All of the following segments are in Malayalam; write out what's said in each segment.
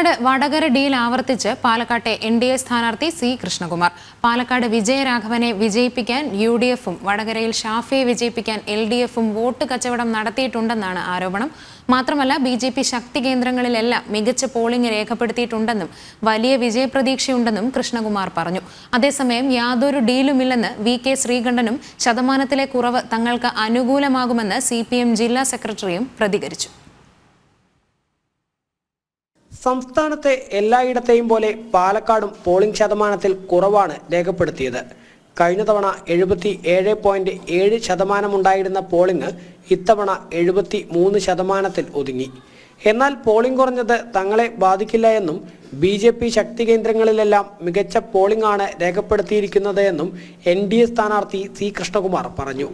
പാലക്കാട് വടകര ഡീൽ ആവർത്തിച്ച് പാലക്കാട്ടെ എൻ ഡി എ സ്ഥാനാർത്ഥി സി കൃഷ്ണകുമാർ. പാലക്കാട് വിജയരാഘവനെ വിജയിപ്പിക്കാൻ യു ഡി എഫും വടകരയിൽ ഷാഫിയെ വിജയിപ്പിക്കാൻ എൽ ഡി എഫും വോട്ട് കച്ചവടം നടത്തിയിട്ടുണ്ടെന്നാണ് ആരോപണം. മാത്രമല്ല ബി ജെ പി ശക്തി കേന്ദ്രങ്ങളിലെല്ലാം മികച്ച പോളിംഗ് രേഖപ്പെടുത്തിയിട്ടുണ്ടെന്നും വലിയ വിജയപ്രതീക്ഷയുണ്ടെന്നും കൃഷ്ണകുമാർ പറഞ്ഞു. അതേസമയം യാതൊരു ഡീലുമില്ലെന്ന് വി കെ ശ്രീകണ്ഠനും ശതമാനത്തിലെ കുറവ് തങ്ങൾക്ക് അനുകൂലമാകുമെന്ന് സി ജില്ലാ സെക്രട്ടറിയും പ്രതികരിച്ചു. സംസ്ഥാനത്തെ എല്ലായിടത്തെയും പോലെ പാലക്കാടും പോളിംഗ് ശതമാനത്തിൽ കുറവാണ് രേഖപ്പെടുത്തിയത്. കഴിഞ്ഞ തവണ എഴുപത്തി ഏഴ് പോയിന്റ് ഏഴ് ശതമാനമുണ്ടായിരുന്ന പോളിംഗ് ഇത്തവണ എഴുപത്തി മൂന്ന് ശതമാനത്തിൽ ഒതുങ്ങി. എന്നാൽ പോളിംഗ് കുറഞ്ഞത് തങ്ങളെ ബാധിക്കില്ല എന്നും ബി ജെ പി ശക്തി കേന്ദ്രങ്ങളിലെല്ലാം മികച്ച പോളിംഗ് ആണ് രേഖപ്പെടുത്തിയിരിക്കുന്നത് എന്നും എൻ ഡി എ സ്ഥാനാർത്ഥി സി കൃഷ്ണകുമാർ പറഞ്ഞു.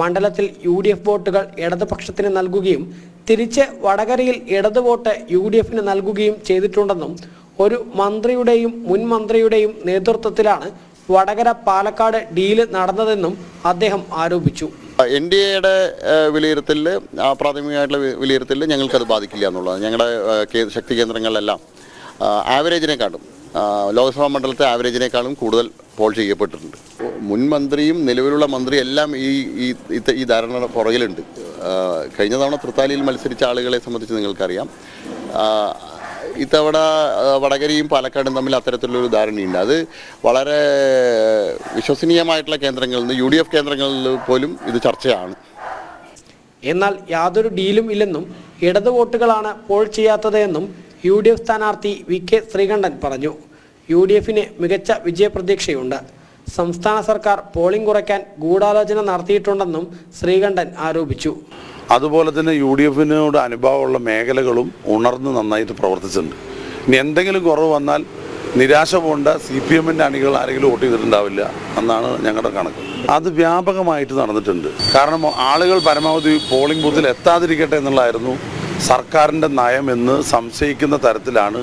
മണ്ഡലത്തിൽ യു ഡി എഫ് വോട്ടുകൾ ഇടതുപക്ഷത്തിന് നൽകുകയും തിരിച്ച് വടകരയിൽ ഇടത് വോട്ട് യു ഡി എഫിന് നൽകുകയും ചെയ്തിട്ടുണ്ടെന്നും ഒരു മന്ത്രിയുടെയും മുൻ മന്ത്രിയുടെയും നേതൃത്വത്തിലാണ് വടകര പാലക്കാട് ഡീൽ നടന്നതെന്നും അദ്ദേഹം ആരോപിച്ചു. എൻ ഡി എയുടെ വിലയിരുത്തലിൽ പ്രാഥമികമായിട്ടുള്ള വിലയിരുത്തൽ ഞങ്ങൾക്കത് ബാധിക്കില്ല എന്നുള്ളതാണ്. ഞങ്ങളുടെ ശക്തി കേന്ദ്രങ്ങളിലെല്ലാം ആവറേജിനെക്കാട്ടും ലോക്സഭാ മണ്ഡലത്തെ ആവറേജിനേക്കാളും കൂടുതൽ പോൾ ചെയ്യപ്പെട്ടിട്ടുണ്ട്. മുൻ മന്ത്രിയും നിലവിലുള്ള മന്ത്രി എല്ലാം ഈ ഈ ധാരണ പുറകിലുണ്ട്. കഴിഞ്ഞ തവണ തൃത്താലിയിൽ മത്സരിച്ച ആളുകളെ സംബന്ധിച്ച് നിങ്ങൾക്കറിയാം. ഇത്തവണ വടകരയും പാലക്കാടും തമ്മിൽ അത്തരത്തിലുള്ളൊരു ധാരണയുണ്ട്. അത് വളരെ വിശ്വസനീയമായിട്ടുള്ള കേന്ദ്രങ്ങളിൽ നിന്ന് യു ഡി എഫ് കേന്ദ്രങ്ങളിൽ പോലും ഇത് ചർച്ചയാണ്. എന്നാൽ യാതൊരു ഡീലും ഇല്ലെന്നും ഇടത് വോട്ടുകളാണ് പോൾ ചെയ്യാത്തത് എന്നും യു ഡി എഫ് സ്ഥാനാർത്ഥി വി കെ ശ്രീകണ്ഠൻ പറഞ്ഞു. യു ഡി എഫിന് മികച്ച വിജയപ്രതീക്ഷയുണ്ട്. സംസ്ഥാന സർക്കാർ പോളിംഗ് കുറയ്ക്കാൻ ഗൂഢാലോചന നടത്തിയിട്ടുണ്ടെന്നും ശ്രീകണ്ഠൻ ആരോപിച്ചു. അതുപോലെ തന്നെ യു ഡി എഫിനോട് അനുഭവമുള്ള മേഖലകളും ഉണർന്ന് നന്നായിട്ട് പ്രവർത്തിച്ചിട്ടുണ്ട്. ഇനി എന്തെങ്കിലും കുറവ് വന്നാൽ നിരാശ പോണ്ട സി പി എമ്മിന്റെ അണികൾ ആരെങ്കിലും വോട്ട് ചെയ്തിട്ടുണ്ടാവില്ല എന്നാണ് ഞങ്ങളുടെ കണക്ക്. അത് വ്യാപകമായിട്ട് നടന്നിട്ടുണ്ട്. കാരണം ആളുകൾ പരമാവധി പോളിംഗ് ബൂത്തിൽ എത്താതിരിക്കട്ടെ എന്നുള്ളതായിരുന്നു സർക്കാരിന്റെ നയം എന്ന് സംശയിക്കുന്ന തരത്തിലാണ്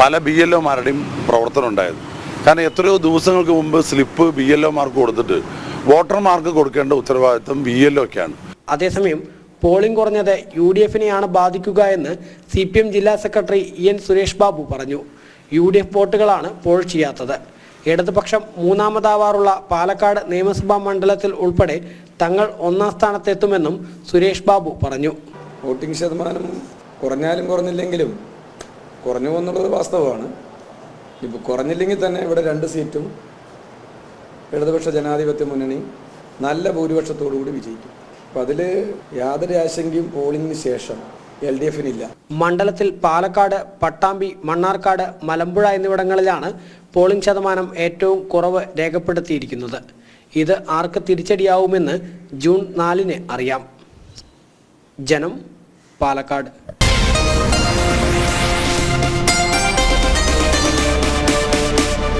പല ബി എൽ ഒമാരുടെയും പ്രവർത്തനം ഉണ്ടായത്. കാരണം എത്രയോ ദിവസങ്ങൾക്ക് മുമ്പ് സ്ലിപ്പ് ബി എൽ ഒമാർക്ക് കൊടുത്തിട്ട് വോട്ടർമാർക്ക് കൊടുക്കേണ്ട ഉത്തരവാദിത്വം ബി എൽ ഒക്കെയാണ്. അതേസമയം പോളിംഗ് കുറഞ്ഞത് യു ഡി എഫിനെയാണ് ബാധിക്കുക എന്ന് സി പി എം ജില്ലാ secretary E N Suresh Babu പറഞ്ഞു. യു ഡി എഫ് വോട്ടുകളാണ് പോൾ ചെയ്യാത്തത്. ഇടതുപക്ഷം മൂന്നാമതാവാറുള്ള പാലക്കാട് നിയമസഭാ മണ്ഡലത്തിൽ ഉൾപ്പെടെ തങ്ങൾ ഒന്നാം സ്ഥാനത്തെത്തുമെന്നും സുരേഷ് ബാബു പറഞ്ഞു. വോട്ടിംഗ് ശതമാനം കുറഞ്ഞാലും കുറഞ്ഞില്ലെങ്കിലും കുറഞ്ഞു എന്നുള്ളത് വാസ്തവമാണ്. ഇപ്പോൾ കുറഞ്ഞില്ലെങ്കിൽ തന്നെ ഇവിടെ രണ്ട് സീറ്റും ഇടതുപക്ഷ ജനാധിപത്യ മുന്നണി നല്ല ഭൂരിപക്ഷത്തോടുകൂടി വിജയിക്കും. അപ്പോൾ അതിൽ യാതൊരു ആശങ്കയും പോളിംഗിന് ശേഷം എൽ ഡി എഫിനില്ല. മണ്ഡലത്തിൽ പാലക്കാട് പട്ടാമ്പി മണ്ണാർക്കാട് മലമ്പുഴ എന്നിവിടങ്ങളിലാണ് പോളിംഗ് ശതമാനം ഏറ്റവും കുറവ് രേഖപ്പെടുത്തിയിരിക്കുന്നത്. ഇത് ആർക്ക് തിരിച്ചടിയാവുമെന്ന് ജൂൺ നാലിന് അറിയാം. ജനം പാലക്കാട്.